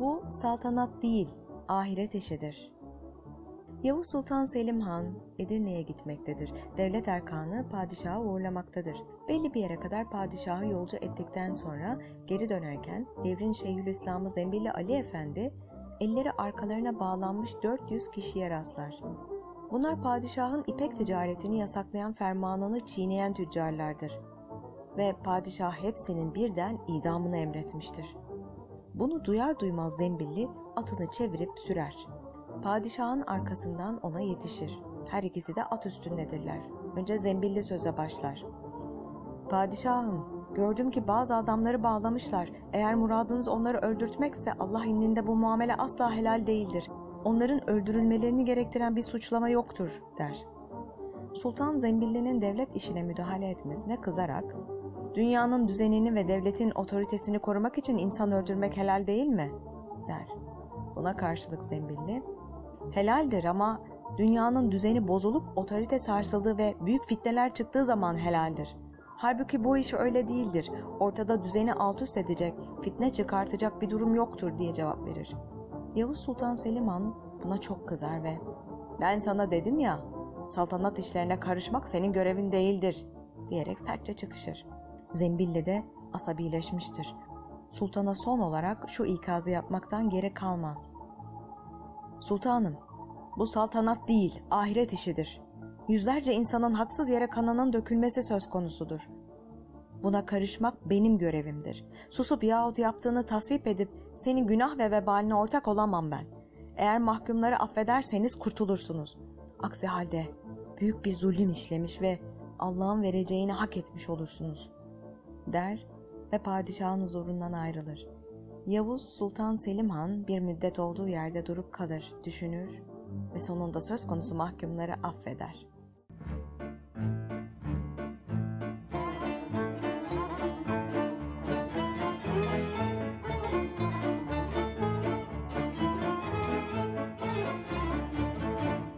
Bu saltanat değil, ahiret işidir. Yavuz Sultan Selim Han Edirne'ye gitmektedir. Devlet erkanı padişahı uğurlamaktadır. Belli bir yere kadar padişahı yolcu ettikten sonra geri dönerken devrin Şeyhülislam'ı Zembili Ali Efendi elleri arkalarına bağlanmış 400 kişiye rastlar. Bunlar padişahın ipek ticaretini yasaklayan fermanını çiğneyen tüccarlardır. Ve padişah hepsinin birden idamını emretmiştir. Bunu duyar duymaz Zembilli atını çevirip sürer. Padişahın arkasından ona yetişir. Her ikisi de at üstündedirler. Önce Zembilli söze başlar. Padişahım, gördüm ki bazı adamları bağlamışlar. Eğer muradınız onları öldürtmekse Allah indinde bu muamele asla helal değildir. Onların öldürülmelerini gerektiren bir suçlama yoktur, der. Sultan Zembilli'nin devlet işine müdahale etmesine kızarak, dünyanın düzenini ve devletin otoritesini korumak için insan öldürmek helal değil mi? der. Buna karşılık Zembilli, helaldir ama dünyanın düzeni bozulup otorite sarsıldığı ve büyük fitneler çıktığı zaman helaldir. Halbuki bu iş öyle değildir. Ortada düzeni alt üst edecek, fitne çıkartacak bir durum yoktur diye cevap verir. Yavuz Sultan Selim Han buna çok kızar ve ben sana dedim ya saltanat işlerine karışmak senin görevin değildir diyerek sertçe çıkışır. Zembilli de asabileşmiştir. Sultana son olarak şu ikazı yapmaktan geri kalmaz. Sultanım, bu saltanat değil, ahiret işidir. Yüzlerce insanın haksız yere kanının dökülmesi söz konusudur. Buna karışmak benim görevimdir. Susup yahut yaptığını tasvip edip senin günah ve vebaline ortak olamam ben. Eğer mahkumları affederseniz kurtulursunuz. Aksi halde büyük bir zulüm işlemiş ve Allah'ın vereceğini hak etmiş olursunuz. Der ve padişahın huzurundan ayrılır. Yavuz Sultan Selim Han bir müddet olduğu yerde durup kalır, düşünür ve sonunda söz konusu mahkumları affeder.